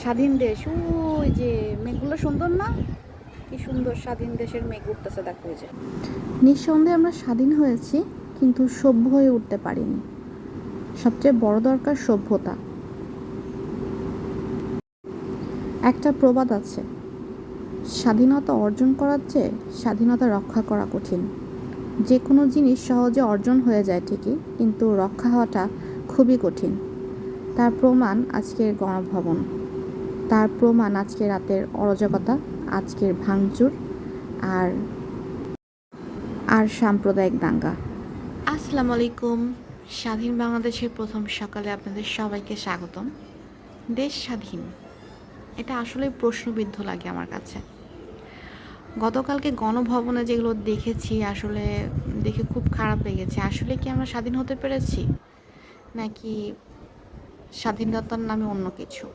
স্বাধীন দেশ। ওই যে মেঘগুলো সুন্দর না? কি সুন্দর স্বাধীন দেশের মেঘ উঠতেছে, দেখো যে। নিঃসন্দেহে আমরা স্বাধীন হয়েছি, কিন্তু সভ্য হয়ে উঠতে পারিনি। সবচেয়ে বড় দরকার সভ্যতা। একটা প্রবাদ আছে, স্বাধীনতা অর্জন করার চেয়ে স্বাধীনতা রক্ষা করা কঠিন। যে কোনো জিনিস সহজে অর্জন হয়ে যায় ঠিকই, কিন্তু রক্ষা হওয়াটা খুবই কঠিন। তার প্রমাণ আজকের গণভবন। তার প্রমাণ আজকে রাতের অরাজকতা, আজকের ভাঙচুর আর আর সাম্প্রদায়িক দাঙ্গা। আসসালামু আলাইকুম স্বাধীন বাংলাদেশের প্রথম সকালে আপনাদের সবাইকে স্বাগতম। দেশ স্বাধীন, এটা আসলে প্রশ্নবিদ্ধ লাগে আমার কাছে। গতকালকে গণভবনে যেগুলো দেখেছি, আসলে দেখে খুব খারাপ লেগেছে। আসলে কি আমরা স্বাধীন হতে পেরেছি? নাকি স্বাধীনতার নামে অন্য কিছু?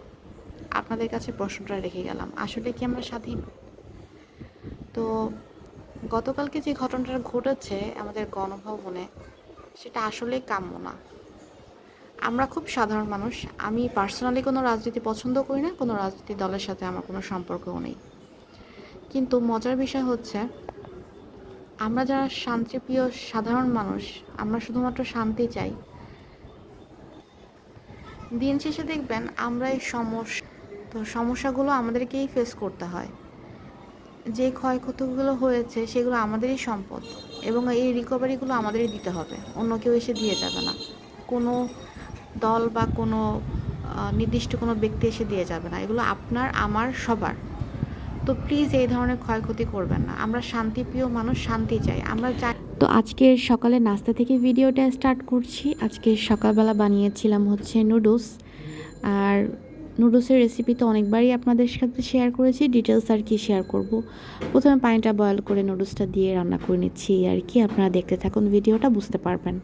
আপনাদের কাছে প্রশ্নটা রেখে গেলাম। আসলে কি আমরা স্বাধীন? তো গতকালকে যে ঘটনাটা ঘটেছে, আমাদের গণভবনে, সেটা আসলেই কাম্য না। আমরা খুব সাধারণ মানুষ। আমি পার্সোনালি কোনো রাজনীতি পছন্দ করি না, কোনো রাজনীতি দলের সাথে আমার কোনো সম্পর্কও নেই। কিন্তু মজার বিষয় হচ্ছে, আমরা যারা শান্তিপ্রিয় সাধারণ মানুষ, আমরা শুধুমাত্র শান্তি চাই। দিন শেষে দেখবেন, আমরা এই সমস্যা তো সমস্যাগুলো আমাদেরকেই ফেস করতে হয়। যে ক্ষয়ক্ষতিগুলো হয়েছে, সেগুলো আমাদেরই সম্পদ এবং এই রিকভারিগুলো আমাদেরই দিতে হবে। অন্য কেউ এসে দিয়ে যাবে না। কোনো দল বা কোনো নির্দিষ্ট কোনো ব্যক্তি এসে দিয়ে যাবে না। এগুলো আপনার, আমার, সবার। তো প্লিজ এই ধরনের ক্ষয়ক্ষতি করবেন না। আমরা শান্তিপ্রিয় মানুষ, শান্তি চাই। আমরা চাই তো আজকের সকালে নাস্তা থেকে ভিডিওটা স্টার্ট করছি। আজকে সকালবেলা বানিয়েছিলাম হচ্ছে নুডলস আর নুডলসের রেসিপি তো অনেকবারই আপনাদের সাথে শেয়ার করেছি ডিটেলস আর কি শেয়ার করব। প্রথমে পানিটা বয়েল করে নুডলসটা দিয়ে রান্না করে নিচ্ছি আর কি। আপনারা দেখতে থাকুন, ভিডিওটা বুঝতে পারবেন।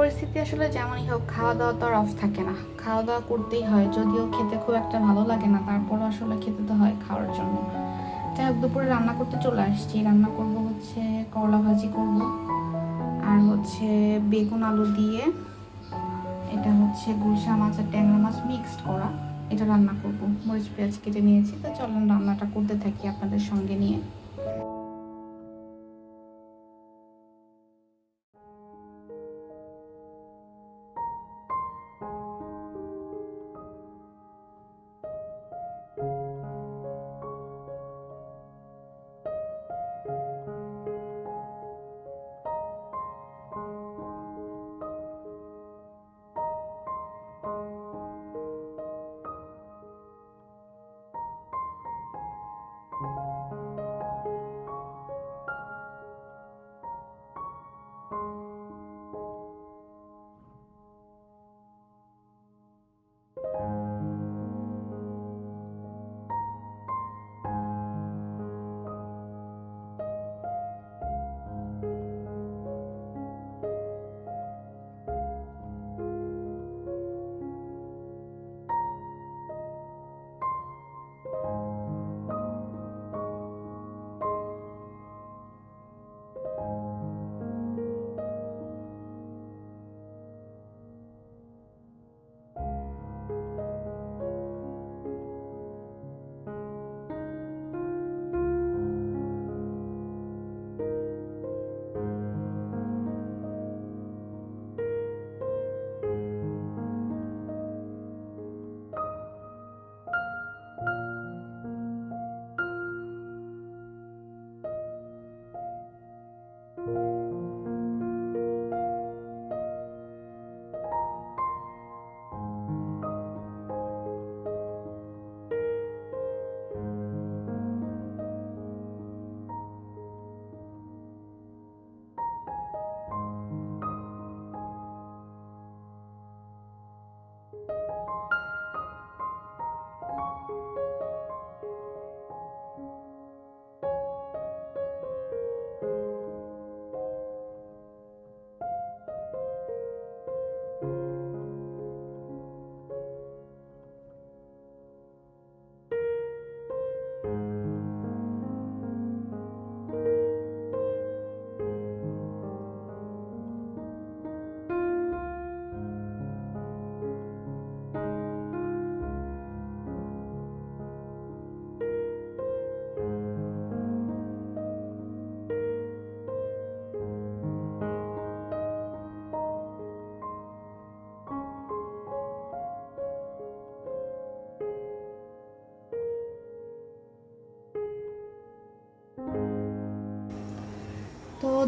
পরিস্থিতি আসলে যেমনই হোক খাওয়া দাওয়া তো আর অফ থাকে না। খাওয়া দাওয়া করতেই হয়, যদিও খেতে খুব একটা ভালো লাগে না, তারপরও আসলে খেতে তো হয় খাওয়ার জন্য। যাই হোক, দুপুরে রান্না করতে চলে আসছি। রান্না করব হচ্ছে করলা ভাজি করব, আর হচ্ছে বেগুন আলু দিয়ে এটা হচ্ছে গুলশা মাছ আর ট্যাংরা মাছ মিক্সড করা। এটা রান্না করব। মরিচ, পেঁয়াজ কেটে নিয়েছি। তো চলেন রান্নাটা করতে থাকি আপনাদের সঙ্গে নিয়ে।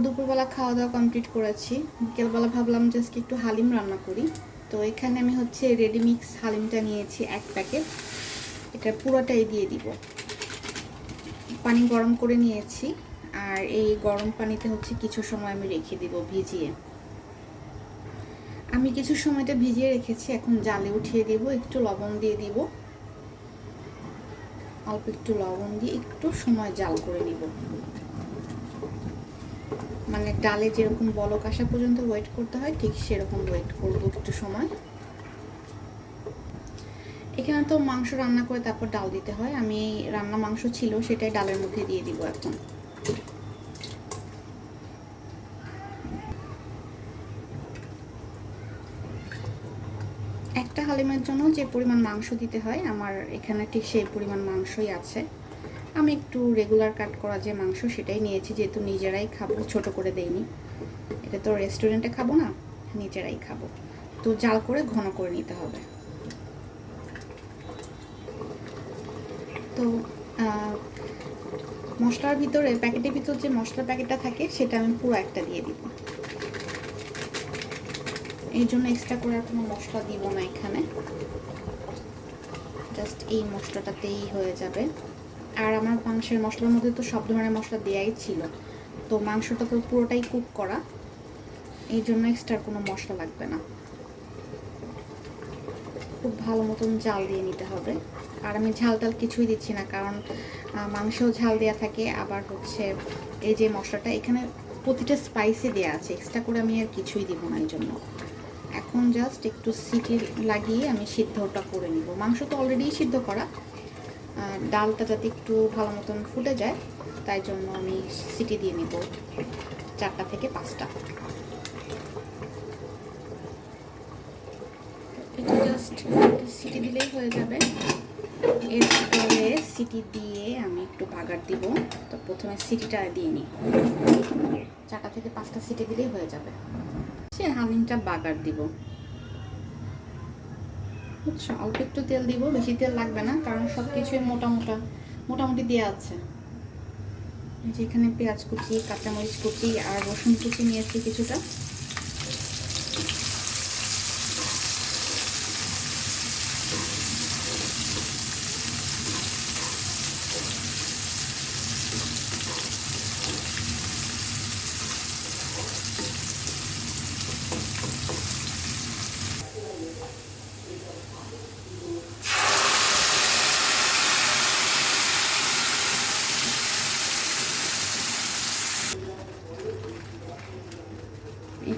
দুপুরবেলা খাওয়া দাওয়া কমপ্লিট করেছি। বিকেলবেলা ভাবলাম জাস্ট একটু হালিম রান্না করি। তো এখানে আমি হচ্ছে রেডি মিক্স হালিমটা নিয়েছি এক প্যাকেট এটা পুরোটাই দিয়ে দিব। পানি গরম করে নিয়েছি। আর এই গরম পানিতে হচ্ছে কিছু সময় আমি রেখে দিব ভিজিয়ে। আমি কিছু সময়টা ভিজিয়ে রেখেছি, এখন জালে উঠিয়ে দেব, একটু লবণ দিয়ে দিব। অল্প একটু লবণ দিয়ে একটু সময় জাল করে নিব। মানে ডালে যেরকম বলক আসা পর্যন্ত ওয়েট করতে হয়, ঠিক সেরকম ওয়েট করব একটু সময়। এখানে তো মাংস রান্না করে তারপর ডাল দিতে হয়। আমি রান্না মাংস ছিল, সেটাই ডালের মধ্যে দিয়ে দিব এখন। একটা হালিমের জন্য যে পরিমাণ মাংস দিতে হয়, আমার এখানে ঠিক সেই পরিমাণ মাংসই আছে। আমি একটু রেগুলার কাট করা যে মাংস সেটাই নিয়েছি, যেহেতু নিজেরাই খাব, ছোট করে দেইনি। এটা তো রেস্টুরেন্টে খাব না, নিজেরাই খাব। তো জাল করে ঘন করে নিতে হবে। তো মশলার ভিতরে, প্যাকেটের ভিতর যে মশলার প্যাকেটটা থাকে, সেটা আমি পুরো একটা দিয়ে দিব। এই জন্য এক্সট্রা করে আর কোনো মশলা দিব না এখানে। জাস্ট এই মশলাটাতেই হয়ে যাবে। আর আমার মাংসের মশলার মধ্যে তো সব ধরনের মশলা দেওয়াই ছিল। তো মাংসটা তো পুরোটাই কুক করা। এই জন্য এক্সট্রা কোনো মশলা লাগবে না। খুব ভালো মতন জাল দিয়ে নিতে হবে। আর আমি ঝাল টাল কিছুই দিচ্ছি না, কারণ মাংসেও ঝাল দেওয়া থাকে। আবার হচ্ছে এই যে মশলাটা, এখানে প্রতিটা স্পাইসে দেওয়া আছে। এক্সট্রা করে আমি আর কিছুই দিব না এই জন্য। এখন জাস্ট একটু সিটি লাগিয়ে আমি সিদ্ধটা করে নিব। মাংস তো অলরেডি সিদ্ধ করা। ডালটা যাতে একটু ভালো মতন ফুটে যায়, তাই জন্য আমি সিটি দিয়ে নিব চারটা থেকে পাঁচটা। জাস্ট সিটি দিলেই হয়ে যাবে। এরপরে সিটি দিয়ে আমি একটু বাগার দিব। তো প্রথমে সিটিটা দিয়ে নিই। চারটা থেকে পাঁচটা সিটি দিলেই হয়ে যাবে। সে হালিমটা বাগার দিব। বুঝছ? অল্প একটু তেল দিব, বেশি তেল লাগবে না, কারণ সব কিছুই মোটা মোটা, মোটামুটি দেওয়া আছে। যেখানে পেঁয়াজ কুচি, কাঁচামরিচ কুচি আর রসুন কুচি নিয়েছি কিছুটা।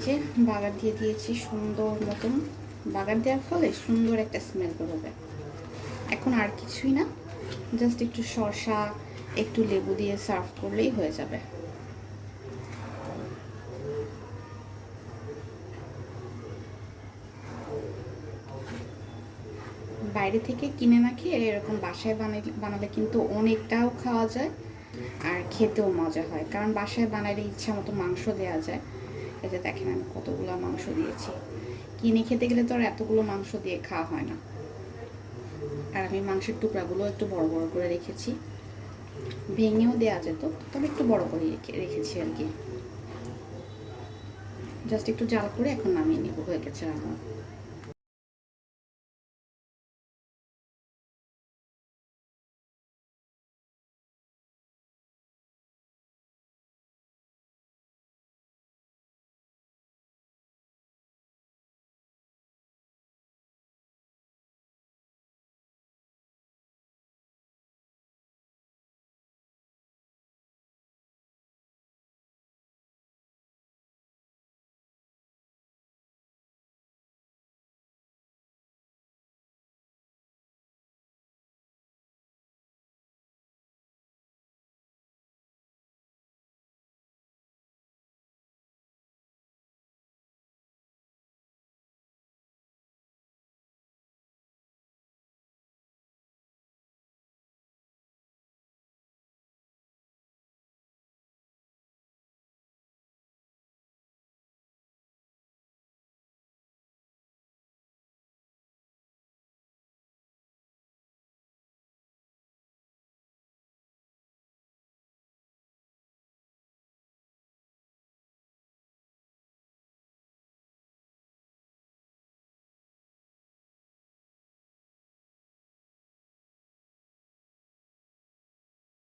যে বাগার দিয়ে দিয়েছি সুন্দর মতন। বাগার দেওয়ার ফলে সুন্দর একটা স্মেল বেরোবে। এখন আর কিছুই না জাস্ট একটু শসা, একটু লেবু দিয়ে সার্ভ করলেই হয়ে যাবে। বাইরে থেকে কিনে না খেয়ে এরকম বাসায় বানালে বানালে কিন্তু অনেকটাও খাওয়া যায় আর খেতেও মজা হয়। কারণ বাসায় বানালে ইচ্ছা মতো মাংস দেওয়া যায়। এই যে, দেখেন, আমি কতগুলো মাংস দিয়েছি। কিনে খেতে গেলে তো আর এতগুলো মাংস দিয়ে খাওয়া হয় না। আর আমি মাংসের টুকরাগুলো একটু বড় বড় করে রেখেছি। ভেঙেও দেওয়া যেত, তবে একটু বড় করে রেখেছি আর কি। জাস্ট একটু জাল করে এখন নামিয়ে নিব, হয়ে গেছে রান্না।